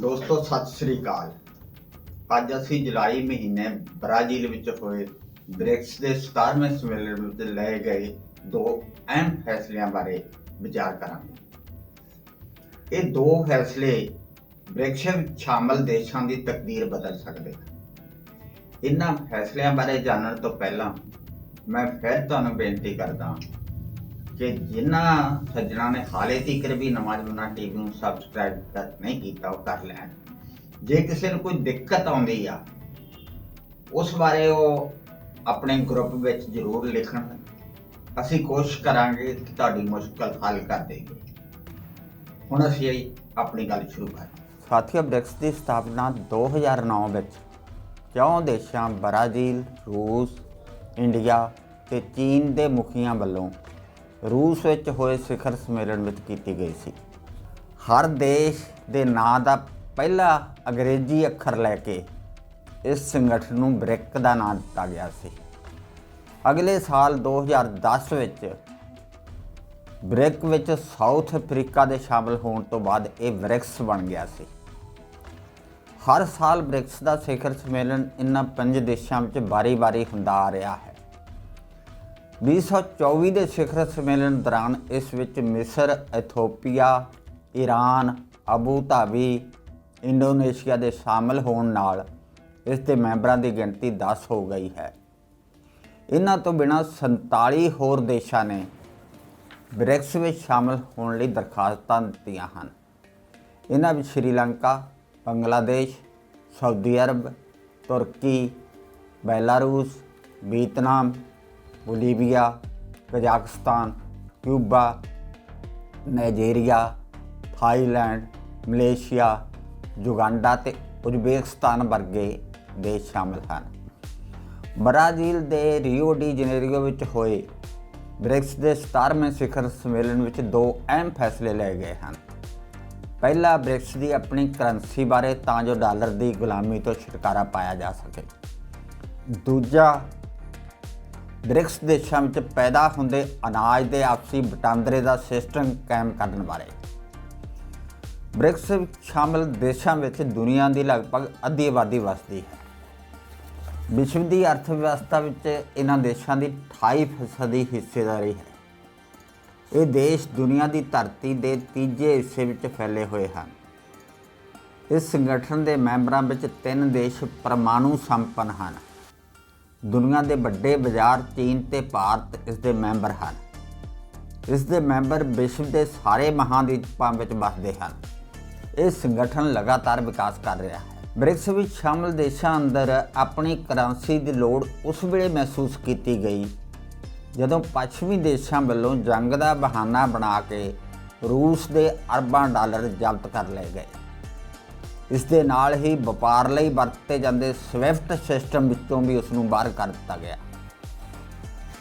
ਦੋਸਤੋ, ਸਤਿ ਸ੍ਰੀ ਅਕਾਲ। ਅੱਜ ਅਸੀਂ ਜੁਲਾਈ ਮਹੀਨੇ ਬ੍ਰਾਜ਼ੀਲ ਵਿੱਚ ਹੋਏ। ਬ੍ਰਿਕਸ ਦੇ 17ਵੇਂ ਸੰਮੇਲਨ ਵਿੱਚ ਲਏ ਗਏ ਦੋ ਅਹਿਮ ਫੈਸਲਿਆਂ ਬਾਰੇ ਵਿਚਾਰ ਕਰਾਂਗੇ। ਇਹ ਦੋ ਫੈਸਲੇ ਬ੍ਰਿਕਸ ਵਿੱਚ ਸ਼ਾਮਲ ਦੇਸ਼ਾਂ ਦੀ ਤਕਦੀਰ ਬਦਲ ਸਕਦੇ ਹਨ। ਇਹਨਾਂ ਫੈਸਲਿਆਂ ਬਾਰੇ ਜਾਣਨ ਤੋਂ ਪਹਿਲਾਂ ਮੈਂ ਫਿਰ ਤੁਹਾਨੂੰ ਬੇਨਤੀ ਕਰਦਾ ਹਾਂ ਕਿ ਜਿਨ੍ਹਾਂ ਸੱਜਣਾ ਨੇ ਹਾਲੇ ਤੀਕਰ ਵੀ ਨਵਾਜ਼ ਬਣਾ ਟੀਵੀ ਨੂੰ ਸਬਸਕ੍ਰਾਈਬ ਕਰ ਨਹੀਂ ਕੀਤਾ, ਉਹ ਕਰ ਲੈਣ। ਜੇ ਕਿਸੇ ਨੂੰ ਕੋਈ ਦਿੱਕਤ ਆਉਂਦੀ ਆ, ਉਸ ਬਾਰੇ ਉਹ ਆਪਣੇ ਗਰੁੱਪ ਵਿੱਚ ਜ਼ਰੂਰ ਲਿਖਣ। ਅਸੀਂ ਕੋਸ਼ਿਸ਼ ਕਰਾਂਗੇ ਕਿ ਤੁਹਾਡੀ ਮੁਸ਼ਕਲ ਹੱਲ ਕਰ ਦੇਈਏ। ਹੁਣ ਅਸੀਂ ਆਪਣੀ ਗੱਲ ਸ਼ੁਰੂ ਕਰਾਂਗੇ। ਸਾਥੀਓ ਬ੍ਰਿਕਸ ਦੀ ਸਥਾਪਨਾ 2009 ਵਿੱਚ ਚੌਂ ਦੇਸ਼ਾਂ, ਬ੍ਰਾਜ਼ੀਲ, ਰੂਸ, ਇੰਡੀਆ ਤੇ ਚੀਨ ਦੇ ਮੁਖੀਆਂ ਵੱਲੋਂ ਰੂਸ ਵਿੱਚ ਹੋਏ ਸਿਖਰ ਸੰਮੇਲਨ ਵਿੱਚ ਕੀਤੀ ਗਈ ਸੀ। ਹਰ ਦੇਸ਼ ਦੇ ਨਾਂ ਦਾ ਪਹਿਲਾ ਅੰਗਰੇਜ਼ੀ ਅੱਖਰ ਲੈ ਕੇ ਇਸ ਸੰਗਠਨ ਨੂੰ ਬ੍ਰਿਕ ਦਾ ਨਾਮ ਦਿੱਤਾ ਗਿਆ ਸੀ। ਅਗਲੇ ਸਾਲ 2010 ਵਿੱਚ ਬ੍ਰਿਕ ਵਿੱਚ ਸਾਊਥ ਅਫਰੀਕਾ ਦੇ ਸ਼ਾਮਲ ਹੋਣ ਤੋਂ ਬਾਅਦ ਇਹ ਬ੍ਰਿਕਸ ਬਣ ਗਿਆ ਸੀ। ਹਰ ਸਾਲ ਬ੍ਰਿਕਸ ਦਾ ਸਿਖਰ ਸੰਮੇਲਨ ਇਨ੍ਹਾਂ ਪੰਜ ਦੇਸ਼ਾਂ ਵਿੱਚ ਬਾਰੀ-ਬਾਰੀ ਹੁੰਦਾ ਆ ਰਿਹਾ ਹੈ। 2024 ਦੇ ਸਿਖਰ ਸੰਮੇਲਨ ਦੌਰਾਨ ਇਸ ਵਿੱਚ ਮਿਸਰ, Ethiopia, Iran, Abu Dhabi, Indonesia ਦੇ ਸ਼ਾਮਲ ਹੋਣ ਨਾਲ ਇਸ ਦੇ ਮੈਂਬਰਾਂ ਦੀ ਗਿਣਤੀ 10 ਹੋ ਗਈ ਹੈ। ਇਹਨਾਂ ਤੋਂ ਬਿਨਾਂ 47 ਹੋਰ ਦੇਸ਼ਾਂ ਨੇ ਬ੍ਰਿਕਸ ਵਿੱਚ ਸ਼ਾਮਲ ਹੋਣ ਲਈ ਦਰਖਾਸਤਾਂ ਦਿੱਤੀਆਂ ਹਨ। ਇਹਨਾਂ ਵਿੱਚ Sri Lanka Bangladesh Saudi Arabia Turkey Belarus Vietnam Bolivia Kazakhstan Cuba, Nigeria, Thailand, Malaysia, Uganda ਤੇ ਉਜ਼ਬੇਕਿਸਤਾਨ ਵਰਗੇ ਦੇਸ਼ ਸ਼ਾਮਲ ਹਨ। ਬ੍ਰਾਜ਼ੀਲ ਦੇ ਰੀਓ ਡੀ ਜਨੇਰੀਓ ਵਿੱਚ ਹੋਏ ਬ੍ਰਿਕਸ ਦੇ 17ਵੇਂ ਸਿਖਰ ਸੰਮੇਲਨ ਵਿੱਚ ਦੋ ਅਹਿਮ ਫੈਸਲੇ ਲਏ ਗਏ ਹਨ। ਪਹਿਲਾ, ਬ੍ਰਿਕਸ ਦੀ ਆਪਣੀ ਕਰੰਸੀ ਬਾਰੇ ਤਾਂ ਜੋ ਡਾਲਰ ਦੀ ਗੁਲਾਮੀ ਤੋਂ ਛੁਟਕਾਰਾ ਪਾਇਆ ਜਾ ਸਕੇ। ਦੂਜਾ ਬ੍ਰਿਕਸ ਦੇਸ਼ਾਂ ਵਿੱਚ ਪੈਦਾ ਹੁੰਦੇ ਅਨਾਜ ਦੇ ਆਪਸੀ ਵਟਾਂਦਰੇ ਦਾ ਸਿਸਟਮ ਕਾਇਮ ਕਰਨ ਬਾਰੇ। ਬ੍ਰਿਕਸ ਵਿੱਚ ਸ਼ਾਮਲ ਦੇਸ਼ਾਂ ਵਿੱਚ ਦੁਨੀਆ ਦੀ ਲਗਭਗ ਅੱਧੀ ਆਬਾਦੀ ਵਸਦੀ ਹੈ। ਵਿਸ਼ਵ ਦੀ ਅਰਥ ਵਿਵਸਥਾ ਵਿੱਚ ਇਹਨਾਂ ਦੇਸ਼ਾਂ ਦੀ 28% ਦੀ ਹਿੱਸੇਦਾਰੀ ਹੈ। ਇਹ ਦੇਸ਼ ਦੁਨੀਆ ਦੀ ਧਰਤੀ ਦੇ ਤੀਜੇ ਹਿੱਸੇ ਵਿੱਚ ਫੈਲੇ ਹੋਏ ਹਨ। ਇਸ ਸੰਗਠਨ ਦੇ ਮੈਂਬਰਾਂ ਵਿੱਚ ਤਿੰਨ ਦੇਸ਼ ਪਰਮਾਣੂ ਸੰਪੰਨ ਹਨ। ਦੁਨੀਆ ਦੇ ਵੱਡੇ ਬਾਜ਼ਾਰ ਚੀਨ ਤੇ ਭਾਰਤ ਇਸ ਦੇ ਮੈਂਬਰ ਹਨ। ਇਸ ਦੇ ਮੈਂਬਰ ਵਿਸ਼ਵ ਦੇ ਸਾਰੇ ਮਹਾਂਦੀਪਾਂ ਵਿੱਚ ਵੱਸਦੇ ਹਨ। ਇਹ ਸੰਗਠਨ ਲਗਾਤਾਰ ਵਿਕਾਸ ਕਰ ਰਿਹਾ ਹੈ। ਬ੍ਰਿਕਸ ਵਿੱਚ ਸ਼ਾਮਲ ਦੇਸ਼ਾਂ ਅੰਦਰ ਆਪਣੀ ਕਰੰਸੀ ਦੀ ਲੋੜ ਉਸ ਵੇਲੇ ਮਹਿਸੂਸ ਕੀਤੀ ਗਈ, ਜਦੋਂ ਪੱਛਮੀ ਦੇਸ਼ਾਂ ਵੱਲੋਂ ਜੰਗ ਦਾ ਬਹਾਨਾ ਬਣਾ ਕੇ ਰੂਸ ਦੇ ਅਰਬਾਂ ਡਾਲਰ ਜ਼ਬਤ ਕਰ ਲਏ ਗਏ। ਇਸ ਦੇ ਨਾਲ ਹੀ ਵਪਾਰ ਲਈ ਵਰਤੇ ਜਾਂਦੇ ਸਵਿਫਟ ਸਿਸਟਮ ਵਿੱਚੋਂ ਵੀ ਉਸ ਨੂੰ ਬਾਹਰ ਕਰ ਦਿੱਤਾ ਗਿਆ।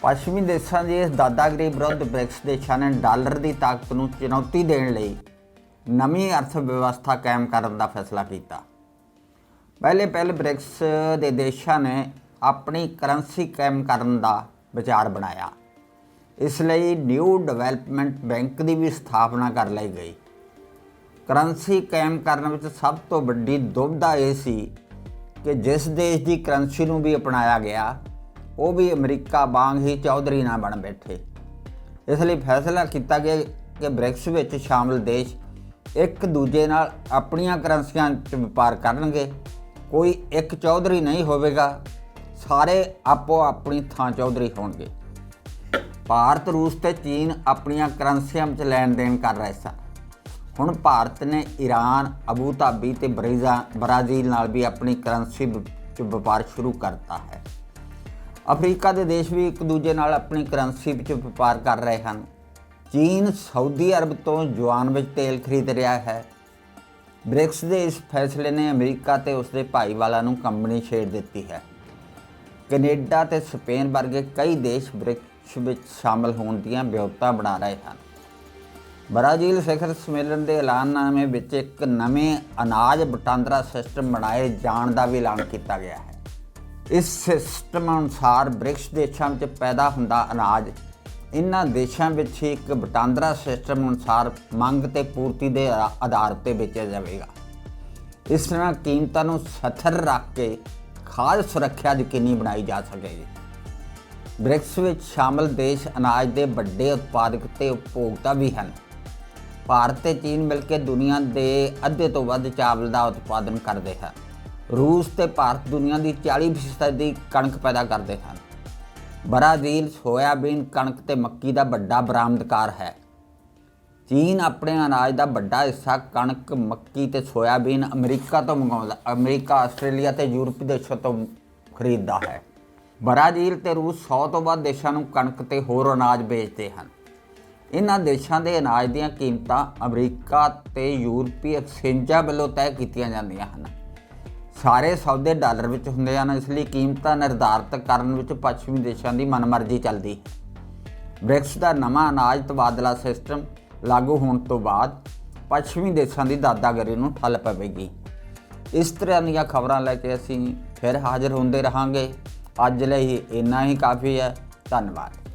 ਪੱਛਮੀ ਦੇਸ਼ਾਂ ਦੀ ਇਸ ਦਾਦਾਗਿਰੀ ਵਿਰੁੱਧ ਬ੍ਰਿਕਸ ਦੇਸ਼ਾਂ ਨੇ ਡਾਲਰ ਦੀ ਤਾਕਤ ਨੂੰ ਚੁਣੌਤੀ ਦੇਣ ਲਈ ਨਵੀਂ ਅਰਥ ਵਿਵਸਥਾ ਕਾਇਮ ਕਰਨ ਦਾ ਫੈਸਲਾ ਕੀਤਾ। ਪਹਿਲੇ ਪਹਿਲ ਬ੍ਰਿਕਸ ਦੇ ਦੇਸ਼ਾਂ ਨੇ ਆਪਣੀ ਕਰੰਸੀ ਕਾਇਮ ਕਰਨ ਦਾ ਵਿਚਾਰ ਬਣਾਇਆ। ਇਸ ਲਈ ਨਿਊ ਡਿਵੈਲਪਮੈਂਟ ਬੈਂਕ ਦੀ ਵੀ ਸਥਾਪਨਾ ਕਰ ਲਈ ਗਈ। ਕਰੰਸੀ ਕਾਇਮ ਕਰਨ ਵਿੱਚ ਸਭ ਤੋਂ ਵੱਡੀ ਦੁਬਿਧਾ ਇਹ ਸੀ ਕਿ ਜਿਸ ਦੇਸ਼ ਦੀ ਕਰੰਸੀ ਨੂੰ ਵੀ ਅਪਣਾਇਆ ਗਿਆ, ਉਹ ਵੀ ਅਮਰੀਕਾ ਵਾਂਗ ਹੀ ਚੌਧਰੀ ਨਾ ਬਣ ਬੈਠੇ। ਇਸ ਲਈ ਫੈਸਲਾ ਕੀਤਾ ਗਿਆ ਕਿ ਬ੍ਰਿਕਸ ਵਿੱਚ ਸ਼ਾਮਲ ਦੇਸ਼ ਇੱਕ ਦੂਜੇ ਨਾਲ ਆਪਣੀਆਂ ਕਰੰਸੀਆਂ 'ਚ ਵਪਾਰ ਕਰਨਗੇ। ਕੋਈ ਇੱਕ ਚੌਧਰੀ ਨਹੀਂ ਹੋਵੇਗਾ, ਸਾਰੇ ਆਪੋ ਆਪਣੀ ਥਾਂ ਚੌਧਰੀ ਹੋਣਗੇ। ਭਾਰਤ, ਰੂਸ ਤੇ ਚੀਨ ਆਪਣੀਆਂ ਕਰੰਸੀਆਂ ਵਿੱਚ ਲੈਣ ਦੇਣ ਕਰ ਰਹੇ ਸਨ। ਹੁਣ ਭਾਰਤ ਨੇ ਈਰਾਨ ਅਬੂ ਧਾਬੀ ਤੇ ਬ੍ਰਾਜ਼ੀਲ ਨਾਲ ਵੀ ਆਪਣੀ ਕਰੰਸੀ ਵਿੱਚ ਵਪਾਰ ਸ਼ੁਰੂ ਕਰਤਾ ਹੈ। ਅਫਰੀਕਾ ਦੇ ਦੇਸ਼ ਵੀ ਇੱਕ ਦੂਜੇ ਨਾਲ ਆਪਣੀ ਕਰੰਸੀ ਵਿੱਚ ਵਪਾਰ ਕਰ ਰਹੇ ਹਨ। ਚੀਨ, ਸਾਊਦੀ ਅਰਬ ਤੋਂ ਜੁਆਨ ਵਿੱਚ ਤੇਲ ਖਰੀਦ ਰਿਹਾ ਹੈ। ਬ੍ਰਿਕਸ ਦੇ ਇਸ ਫੈਸਲੇ ਨੇ ਅਮਰੀਕਾ ਤੇ ਉਸਦੇ ਭਾਈਵਾਲਾਂ ਨੂੰ ਕੰਬਣੀ ਛੇੜ ਦਿੱਤੀ ਹੈ। ਕੈਨੇਡਾ ਤੇ ਸਪੇਨ ਵਰਗੇ ਕਈ ਦੇਸ਼ ਬ੍ਰਿਕਸ ਵਿੱਚ ਸ਼ਾਮਲ ਹੋਣ ਦੀਆਂ ਵਿਉਂਤਾਂ ਬਣਾ ਰਹੇ ਹਨ। ਬ੍ਰਾਜ਼ੀਲ ਸਿਖਰ ਸੰਮੇਲਨ ਦੇ ਐਲਾਨਨਾਮੇ ਵਿੱਚ ਇੱਕ ਨਵੇਂ ਅਨਾਜ ਵਟਾਂਦਰਾ ਸਿਸਟਮ ਬਣਾਏ ਜਾਣ ਦਾ ਵੀ ਐਲਾਨ ਕੀਤਾ ਗਿਆ ਹੈ। ਇਸ ਸਿਸਟਮ ਅਨੁਸਾਰ ਬ੍ਰਿਕਸ ਦੇਸ਼ਾਂ ਵਿੱਚ ਪੈਦਾ ਹੁੰਦਾ ਅਨਾਜ ਇਹਨਾਂ ਦੇਸ਼ਾਂ ਵਿੱਚ ਹੀ ਇੱਕ ਵਟਾਂਦਰਾ ਸਿਸਟਮ ਅਨੁਸਾਰ ਮੰਗ ਤੇ ਪੂਰਤੀ ਦੇ ਆ- ਆਧਾਰ ਤੇ ਵੇਚਿਆ ਜਾਵੇਗਾ। ਇਸ ਤਰ੍ਹਾਂ ਕੀਮਤਾਂ ਨੂੰ ਸਥਿਰ ਰੱਖ ਕੇ ਖਾਦ ਸੁਰੱਖਿਆ ਯਕੀਨੀ ਬਣਾਈ ਜਾ ਸਕੇਗੀ। ਬ੍ਰਿਕਸ ਵਿੱਚ ਸ਼ਾਮਲ ਦੇਸ਼ ਅਨਾਜ ਦੇ ਵੱਡੇ ਉਤਪਾਦਕ ਤੇ ਉਪਭੋਗਤਾ ਵੀ ਹਨ। ਭਾਰਤ ਤੇ ਚੀਨ ਮਿਲ ਕੇ ਦੁਨੀਆ ਦੇ ਅੱਧੇ ਤੋਂ ਵੱਧ ਚਾਵਲ ਦਾ ਉਤਪਾਦਨ ਕਰਦੇ ਹਨ। ਰੂਸ ਤੇ ਭਾਰਤ ਦੁਨੀਆ ਦੀ 40% ਦੀ ਕਣਕ ਪੈਦਾ ਕਰਦੇ ਹਨ। ਬਰਾਜ਼ੀਲ ਸੋਇਆਬੀਨ ਕਣਕ ਤੇ ਮੱਕੀ ਦਾ ਵੱਡਾ ਬਰਾਮਦਕਾਰ ਹੈ। ਚੀਨ ਆਪਣੇ ਅਨਾਜ ਦਾ ਵੱਡਾ ਹਿੱਸਾ ਕਣਕ, ਮੱਕੀ ਤੇ ਸੋਇਆਬੀਨ ਅਮਰੀਕਾ ਤੋਂ ਮੰਗਵਾਉਂਦਾ ਅਮਰੀਕਾ, ਆਸਟ੍ਰੇਲੀਆ ਤੇ ਯੂਰਪੀ ਦੇਸ਼ਾਂ ਤੋਂ ਖਰੀਦਦਾ ਹੈ। ਬਰਾਜ਼ੀਲ ਤੇ ਰੂਸ 100 ਤੋਂ ਵੱਧ ਦੇਸ਼ਾਂ ਨੂੰ ਕਣਕ ਤੇ ਹੋਰ ਅਨਾਜ ਵੇਚਦੇ ਹਨ। ਇਹਨਾਂ ਦੇਸ਼ਾਂ ਦੇ ਅਨਾਜ ਦੀਆਂ ਕੀਮਤਾਂ ਅਮਰੀਕਾ ਤੇ ਯੂਰਪੀ ਐਕਸਚੇਂਜਾਂ ਵੱਲੋਂ ਤੈਅ ਕੀਤੀਆਂ ਜਾਂਦੀਆਂ ਹਨ। ਸਾਰੇ ਸੌਦੇ ਡਾਲਰ ਵਿੱਚ ਹੁੰਦੇ ਹਨ, ਇਸ ਲਈ ਕੀਮਤਾਂ ਨਿਰਧਾਰਤ ਕਰਨ ਵਿੱਚ ਪੱਛਮੀ ਦੇਸ਼ਾਂ ਦੀ ਮਨਮਰਜ਼ੀ ਚੱਲਦੀ। ਹੈ ਬ੍ਰਿਕਸ ਦਾ ਨਵਾਂ ਅਨਾਜ ਤਬਾਦਲਾ ਸਿਸਟਮ ਲਾਗੂ ਹੋਣ ਤੋਂ ਬਾਅਦ ਪੱਛਮੀ ਦੇਸ਼ਾਂ ਦੀ ਦਾਦਾਗਰੀ ਨੂੰ ਠੱਲ ਪਵੇਗੀ। ਇਸ ਤਰ੍ਹਾਂ ਦੀਆਂ ਖਬਰਾਂ ਲੈ ਕੇ ਅਸੀਂ ਫਿਰ ਹਾਜ਼ਰ ਹੁੰਦੇ ਰਹਾਂਗੇ। ਅੱਜ ਲਈ ਇੰਨਾ ਹੀ ਕਾਫੀ ਹੈ। ਧੰਨਵਾਦ।